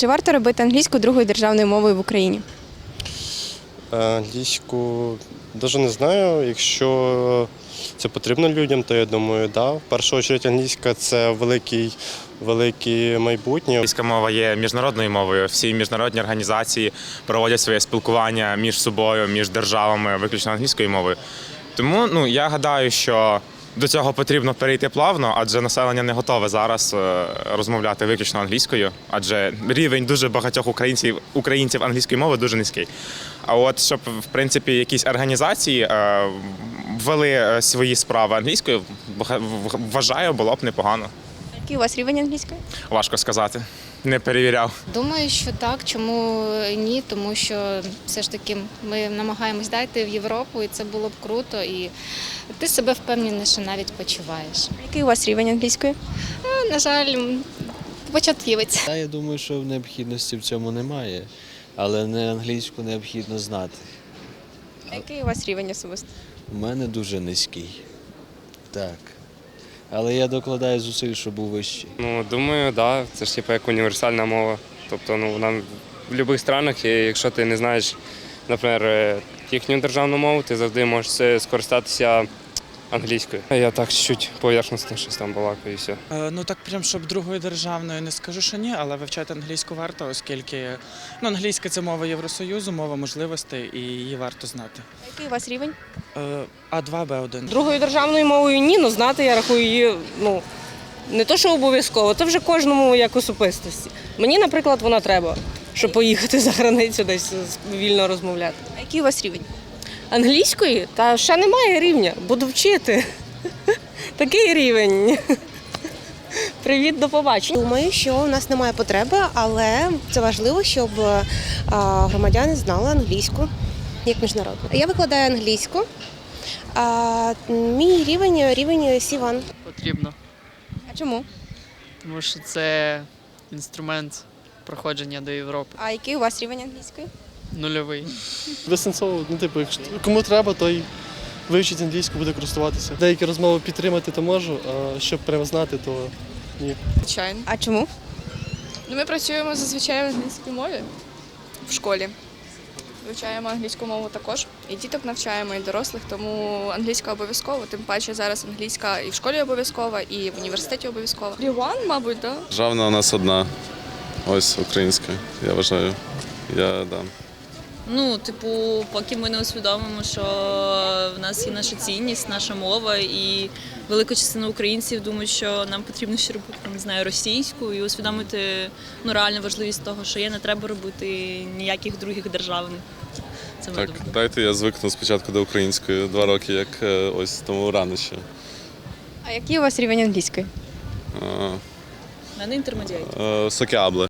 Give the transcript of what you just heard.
Чи варто робити англійську другою державною мовою в Україні? Е, Англійську навіть не знаю. Якщо це потрібно людям, то я думаю, да. В першу чергу англійська це великий, велике майбутнє. Англійська мова є міжнародною мовою. Всі міжнародні організації проводять своє спілкування між собою, між державами виключно англійською мовою. Тому ну я гадаю, що до цього потрібно перейти плавно, адже населення не готове зараз е, розмовляти виключно англійською, адже рівень дуже багатьох українців українців англійської мови дуже низький. А от щоб в принципі якісь організації е, ввели е, свої справи англійською, вважаю, було б непогано. Який у вас рівень англійської? Важко сказати. Не перевіряв. Думаю, що так. Чому ні? Тому що все ж таки ми намагаємось дати в Європу, і це було б круто. І ти себе впевненіше навіть почуваєш. Який у вас рівень англійської? А, на жаль, початківець. Та я думаю, що необхідності в цьому немає, але не англійську необхідно знати. Який у вас рівень особисто? У мене дуже низький. Так. Але я докладаю зусиль, щоб був вищий. Ну, думаю, да. Це ж типу як універсальна мова. Тобто, ну, вона в будь-яких странах, і якщо ти не знаєш, наприклад, е, їхню державну мову, ти завжди можеш е, скористатися англійською. Я так чуть поверхностно щось там балакаю і все. Е, Ну так прям щоб другою державною не скажу, що ні, але вивчати англійську варто, оскільки ну, англійська це мова Євросоюзу, мова можливостей, і її варто знати. Який у вас рівень? Е, А2, Б1. Другою державною мовою ні, ну знати я рахую її ну, не то, що обов'язково, це вже кожному як особистості. Мені, наприклад, вона треба, щоб поїхати за границю десь вільно розмовляти. А який у вас рівень? Англійської? Та ще немає рівня, буду вчити. Такий рівень. Привіт, до побачення. Думаю, що у нас немає потреби, але це важливо, щоб громадяни знали англійську як міжнародну. Я викладаю англійську. А, мій рівень рівень C1. Потрібно, А чому? тому що це інструмент проходження до Європи. А який у вас рівень англійської? Нульовий. Безсенсово, ну типу, якщо кому треба, той вивчить англійську, буде користуватися. Деякі розмови підтримати то можу, а щоб прямо знати, то ні. Звичайно. А чому? Ну, ми працюємо зазвичай в англійській мові в школі. Вивчаємо англійську мову також. І діток навчаємо, і дорослих, тому англійська обов'язково. Тим паче зараз англійська і в школі обов'язкова, і в університеті обов'язкова. Лігуан, мабуть, так. Да? Державна у нас одна. Ось українська, я вважаю. Я дам. Ну, типу, поки ми не усвідомимо, що в нас є наша цінність, наша мова, і велика частина українців думають, що нам потрібно ще робити там, не знаю, російську і усвідомити ну, реальну важливість того, що є, не треба робити ніяких других державних. Це Так, думка. дайте я звикну спочатку до української два роки, як е, ось тому рано ще. А який у вас рівень англійської? А, мене інтермедіат. е, Сокябле.